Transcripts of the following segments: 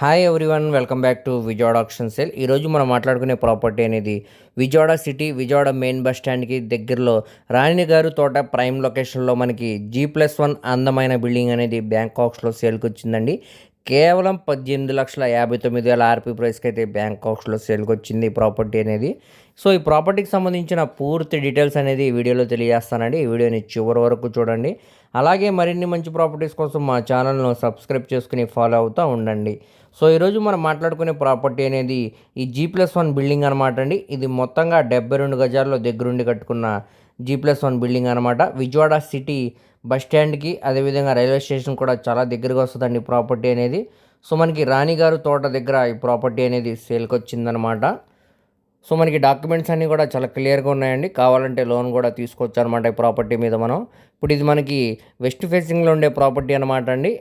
Hi everyone welcome back to Vijayawada auction sale ఈరోజు మనం మాట్లాడుకునే ప్రాపర్టీ అనేది Vijayawada city Vijayawada main bus స్టాండ్కి దగ్గరలో రాణి గారు తోట ప్రైమ్ లొకేషన్లో మనకి జీ ప్లస్ వన్ అందమైన బిల్డింగ్ అనేది బ్యాంకాక్స్లో సేల్కి వచ్చిందండి. కేవలం పద్దెనిమిది లక్షల యాభై తొమ్మిది వేల ఆర్పీ ప్రైస్కి అయితే బ్యాంకాక్స్లో సేల్కి వచ్చింది ప్రాపర్టీ అనేది. సో ఈ ప్రాపర్టీకి సంబంధించిన పూర్తి డీటెయిల్స్ అనేది ఈ వీడియోలో తెలియజేస్తానండి. ఈ వీడియోని చివరి వరకు చూడండి. అలాగే మరిన్ని మంచి ప్రాపర్టీస్ కోసం మా ఛానల్ను సబ్స్క్రైబ్ చేసుకుని ఫాలో అవుతూ ఉండండి. సో ఈరోజు మనం మాట్లాడుకునే ప్రాపర్టీ అనేది ఈ జీ ప్లస్ వన్ బిల్డింగ్ అనమాట అండి. ఇది మొత్తంగా డెబ్బై రెండు గజాల్లో దగ్గరుండి కట్టుకున్న జీ ప్లస్ వన్ బిల్డింగ్ అనమాట విజయవాడ సిటీ బస్ స్టాండ్కి అదేవిధంగా రైల్వే స్టేషన్ కూడా చాలా దగ్గరగా వస్తుందండి ప్రాపర్టీ అనేది. సో మనకి రాణిగారు తోట దగ్గర ఈ ప్రాపర్టీ అనేది సేల్కి వచ్చిందనమాట సో మనకి డాక్యుమెంట్స్ అన్నీ కూడా చాలా క్లియర్గా ఉన్నాయండి. కావాలంటే లోన్ కూడా తీసుకోవచ్చు అనమాట ఈ ప్రాపర్టీ మీద మనం. ఇప్పుడు ఇది మనకి వెస్ట్ ఫేసింగ్లో ఉండే ప్రాపర్టీ అనమాట అండి.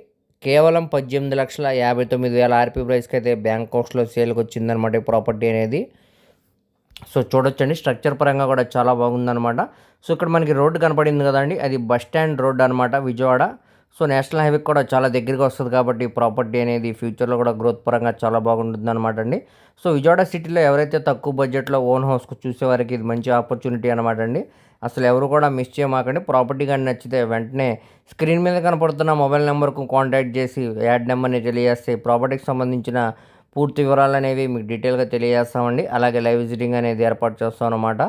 కేవలం పద్దెనిమిది లక్షల యాభై తొమ్మిది వేల ఆర్పీ ప్రైస్కి అయితే బ్యాంక్ హౌస్లో సేల్కి వచ్చిందనమాట ఈ ప్రాపర్టీ అనేది. సో చూడొచ్చండి. స్ట్రక్చర్ పరంగా కూడా చాలా బాగుందనమాట సో ఇక్కడ మనకి రోడ్డు కనపడింది కదండి. అది బస్ స్టాండ్ రోడ్ అనమాట విజయవాడ. సో నేషనల్ హైవే కూడా చాలా దగ్గరగా వస్తుంది కాబట్టి ప్రాపర్టీ అనేది ఫ్యూచర్లో కూడా గ్రోత్ పరంగా చాలా బాగుంటుంది అనమాట అండి. సో విజయవాడ సిటీలో ఎవరైతే తక్కువ బడ్జెట్లో ఓన్ హౌస్కు చూసేవారికి ఇది మంచి ఆపర్చునిటీ అనమాట అండి. అసలు ఎవరు కూడా మిస్ చేయమాకండి. ప్రాపర్టీ కానీ నచ్చితే వెంటనే స్క్రీన్ మీద కనపడుతున్న మొబైల్ నెంబర్కు కాంటాక్ట్ చేసి యాడ్ నెంబర్ని తెలియజేస్తే ప్రాపర్టీకి సంబంధించిన పూర్తి వివరాలు అనేవి మీకు డీటెయిల్గా తెలియజేస్తామండి. అలాగే లైవ్ విజిటింగ్ అనేది ఏర్పాటు చేస్తాం అనమాట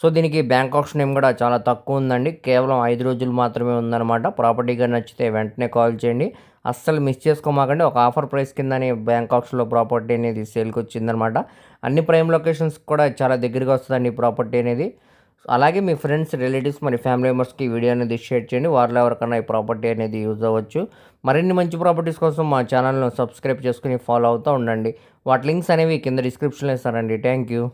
సో దీనికి బ్యాంక్ ఆప్షన్ ఏం కూడా చాలా తక్కువ ఉందండి. కేవలం ఐదు రోజులు మాత్రమే ఉందన్నమాట. ప్రాపర్టీగా నచ్చితే వెంటనే కాల్ చేయండి. అస్సలు మిస్ చేసుకోమాకండి. ఒక ఆఫర్ ప్రైస్ కిందనే బ్యాంక్ ఆప్షన్లో ప్రాపర్టీ అనేది సేల్కి వచ్చిందనమాట అన్ని ప్రైమ్ లొకేషన్స్ కూడా చాలా దగ్గరగా వస్తుందండి ప్రాపర్టీ అనేది. అలాగే మీ ఫ్రెండ్స్ రిలేటివ్స్ మరి ఫ్యామిలీ మెంబర్స్కి వీడియో అనేది షేర్ చేయండి. వారిలో ఎవరికైనా ఈ ప్రాపర్టీ అనేది యూజ్ అవ్వచ్చు. మరిన్ని మంచి ప్రాపర్టీస్ కోసం మా ఛానల్ను సబ్స్క్రైబ్ చేసుకుని ఫాలో అవుతూ ఉండండి. వాటి లింక్స్ అనేవి కింద డిస్క్రిప్షన్లో ఇస్తారండి థ్యాంక్ యూ